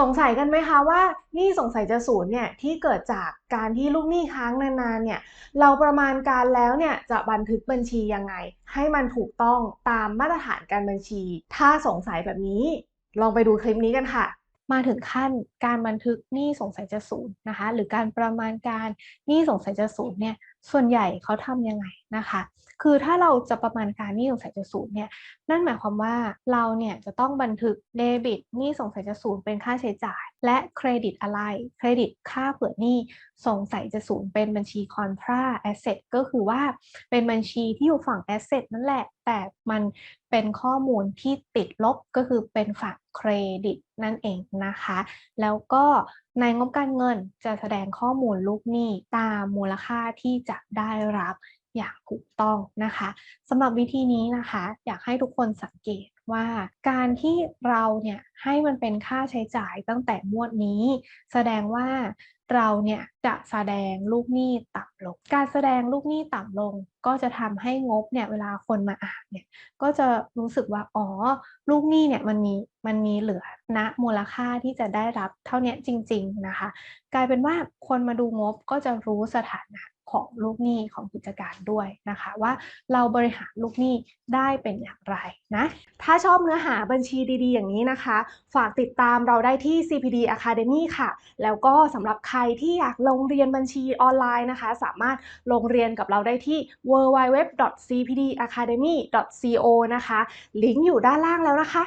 สงสัยกันไหมคะว่าหนี้สงสัยจะศูนย์เนี่ยที่เกิดจากการที่ลูกหนี้ค้างนานๆเนี่ยเราประมาณการแล้วเนี่ยจะบันทึกบัญชียังไง ให้มันถูกต้องตามมาตรฐานการบัญชี ถ้าสงสัยแบบนี้ ลองไปดูคลิปนี้กันค่ะ มาถึงขั้นการบันทึกหนี้สงสัยจะศูนย์นะคะ หรือการประมาณการหนี้สงสัยจะศูนย์เนี่ยส่วนใหญ่เขาทำยังไงนะคะ คือถ้าเราจะประมาณการหนี้สงสัยจะศูนย์เนี่ยนั่นหมายความว่าเราเนี่ยจะต้องบันทึกเดบิตหนี้สงสัยจะศูนย์เป็นค่าใช้จ่าย และเครดิตอะไร เครดิตค่าเผื่อหนี้สงสัยจะศูนย์เป็นบัญชีคอนทราแอสเซทก็คือว่าเป็นบัญชีที่อยู่ฝั่งแอสเซทนั่นแหละ แต่มันเป็นข้อมูลที่ติดลบก็คือเป็นฝั่งเครดิตนั่นเองนะคะ แล้วก็ในงบการเงินจะแสดงข้อมูลลูกหนี้ตามมูลค่าที่จะได้รับ อย่างถูกต้องนะคะสำหรับวิธีนี้นะคะ อยากให้ทุกคนสังเกตว่าการที่เราเนี่ยให้มันเป็นค่าใช้จ่ายตั้งแต่งวดนี้ แสดงว่าเราเนี่ยจะแสดงลูกหนี้ต่ำลง การแสดงลูกหนี้ต่ำลง ก็จะทำให้งบเนี่ยเวลาคนมาอ่านเนี่ยก็จะรู้สึกว่าอ๋อลูกหนี้เนี่ยมันมีมันมีเหลือ ณมูลค่าที่จะได้รับเท่านี้จริง ๆนะคะ กลายเป็นว่าคนมาดูงบก็จะรู้สถานะของลูกหนี้ของกิจการด้วยนะคะ ว่าเราบริหารลูกหนี้ได้เป็นอย่างไรนะถ้าชอบเนื้อหาบัญชีดีๆ อย่างนี้นะคะ ฝากติดตามเราได้ที่ CPD Academy ค่ะ แล้วก็สำหรับใครที่อยากลงเรียนบัญชีออนไลน์นะคะ สามารถลงเรียนกับเราได้ที่ www.cpdacademy.co นะคะ ลิงก์อยู่ด้านล่างแล้วนะคะ